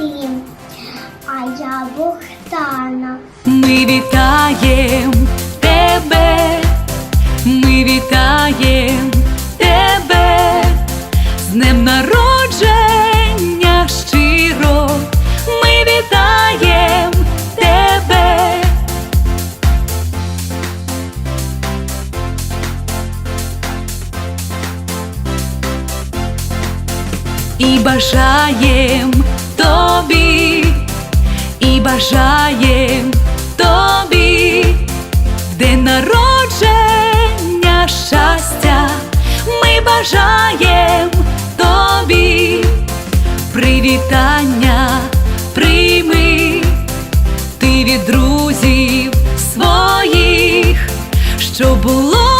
Максим, а я Богдана. Ми вітаєм тебе, ми вітаємо тебе, з днем народження щиро. Ми вітаєм тебе. І бажаєм бажає тобі, де народження щастя, ми бажаєм тобі, привітання прийми, ти від друзів своїх, що було.